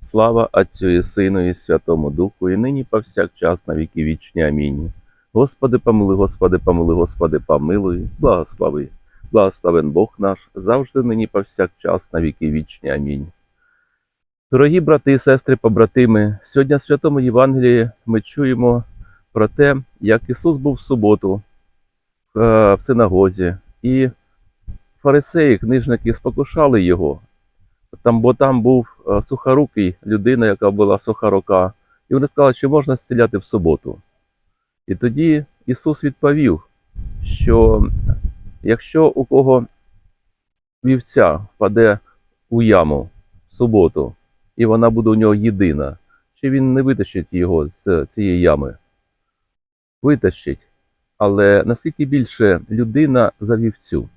Слава Отцю і Сину і Святому Духу, і нині повсякчас на віки вічні. Амінь. Господи, помилуй, Господи, помилуй, Господи, помилуй, благослови. Благословен Бог наш, завжди нині повсякчас на віки вічні. Амінь. Дорогі брати і сестри, побратими, сьогодні в Святому Євангелії ми чуємо про те, як Ісус був в суботу е, в синагозі, і фарисеї, книжники спокушали його, там, бо там був е, сухорукий людина, яка була сухорука, і вони сказали, чи можна зціляти в суботу. І тоді Ісус відповів, що якщо у кого вівця впаде у яму в суботу, і вона буде у нього єдина, чи він не витащить його з цієї ями? Витащить. Але наскільки більше людина за вівцю?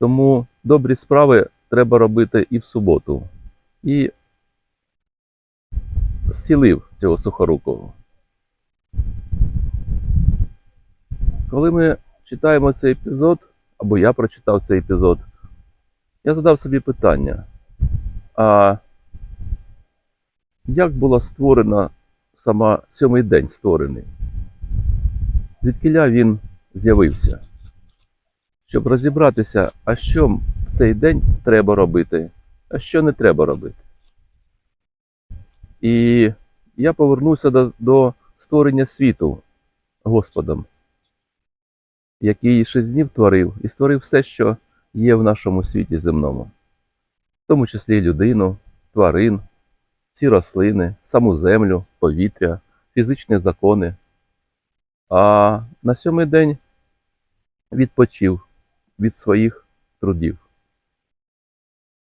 Тому добрі справи треба робити і в суботу. І зцілив цього сухорукого. Коли ми читаємо цей епізод, або я прочитав цей епізод, я задав собі питання: а як була створена сама сьомий день створений? Звідкиля він з'явився? Щоб розібратися, а що цей день треба робити, а що не треба робити. І я повернувся до, до створення світу Господом, який шість днів творив і створив все, що є в нашому світі земному, в тому числі людину, тварин, всі рослини, саму землю, повітря, фізичні закони. А на сьомий день відпочив від своїх трудів.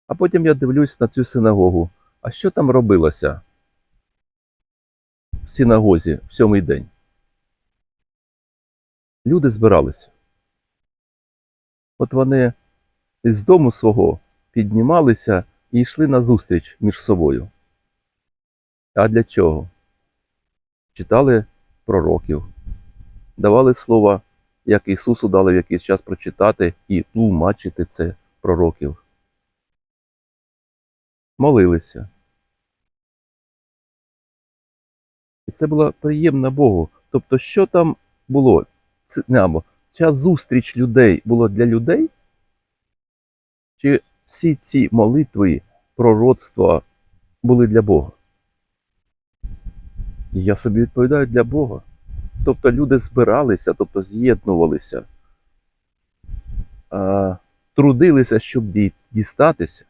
А потім я дивлюсь на цю синагогу. А що там робилося в синагозі в сьомий день? Люди збиралися. От вони з дому свого піднімалися і йшли на зустріч між собою. А для чого? Читали пророків, давали слова як Ісусу дали в якийсь час прочитати і тлумачити це пророків. Молилися. І це було приємно Богу. Тобто, що там було? Ця зустріч людей була для людей? Чи всі ці молитви, пророцтва були для Бога? І я собі відповідаю для Бога. Тобто люди збиралися, тобто з'єднувалися, трудилися, щоб дістатися,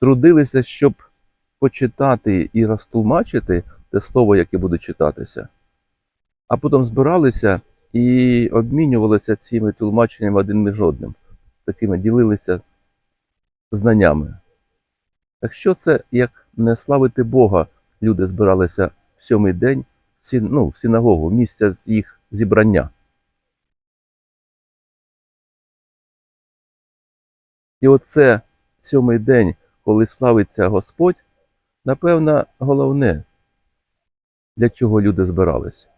трудилися, щоб почитати і розтлумачити те слово, яке буде читатися, а потім збиралися і обмінювалися цими тлумаченнями один між одним, такими ділилися знаннями. Так що це, як не славити Бога, люди збиралися в сьомий день ну, в синагогу, місця з їх зібрання. І оце сьомий день, коли славиться Господь, напевно, головне, для чого люди збиралися.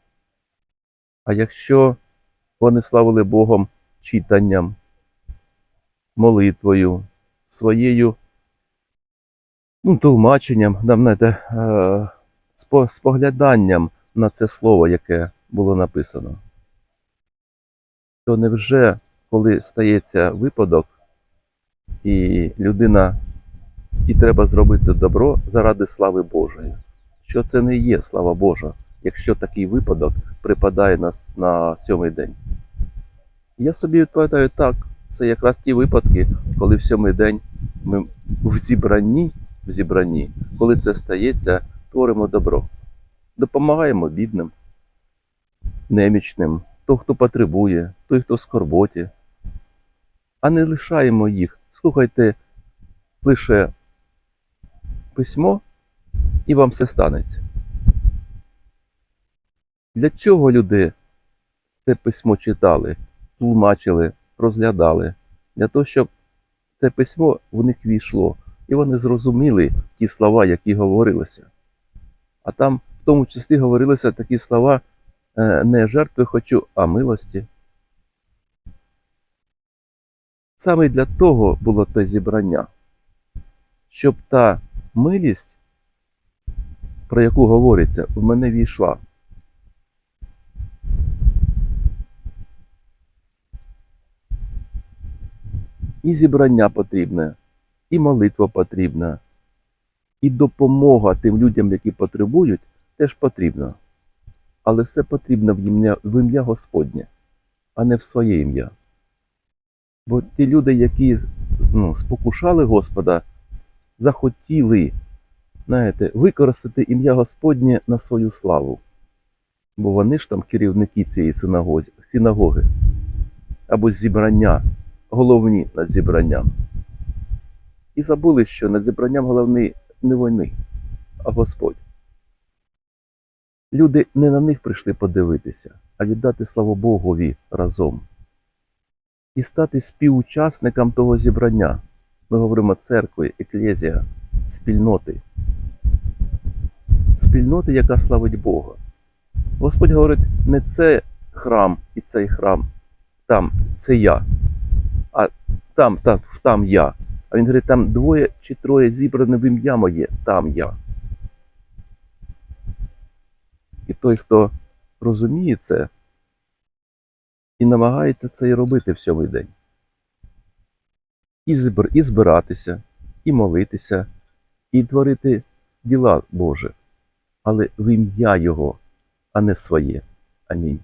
А якщо вони славили Богом читанням, молитвою, своєю ну, тлумаченням, нам, знаєте, е, спогляданням на це слово, яке було написано. То невже, коли стається випадок, і людина, і треба зробити добро заради слави Божої, що це не є слава Божа, якщо такий випадок припадає на, с- на сьомий день? Я собі відповідаю так, це якраз ті випадки, коли в сьомий день ми в зібранні, в зібранні, коли це стається, творимо добро допомагаємо бідним, немічним, той, хто потребує, той, хто в скорботі, а не лишаємо їх. Слухайте лише письмо, і вам все станеться. Для чого люди це письмо читали, тлумачили, розглядали? Для того, щоб це письмо в них війшло, і вони зрозуміли ті слова, які говорилися. А там, в тому числі, говорилися такі слова е, не жертви хочу, а милості. Саме для того було те зібрання, щоб та милість, про яку говориться, в мене війшла. І зібрання потрібне, і молитва потрібна, і допомога тим людям, які потребують, теж потрібна. Але все потрібно в ім'я, Господнє, а не в своє ім'я. Бо ті люди, які ну, спокушали Господа, захотіли, знаєте, використати ім'я Господнє на свою славу. Бо вони ж там керівники цієї синагоги або зібрання, головні над зібранням. І забули, що над зібранням головний не вони, а Господь. Люди не на них прийшли подивитися, а віддати славу Богові разом і стати співучасником того зібрання. Ми говоримо церкви, еклезія, спільноти. Спільноти, яка славить Бога. Господь говорить, не це храм і цей храм, там це я, а там, там, там я. А він говорить, там двоє чи троє зібране в ім'я моє, там я. І той, хто розуміє це і намагається це і робити в сьомий день. І, збир, і збиратися, і молитися, і творити діла Боже, але в ім'я Його, а не своє. Амінь.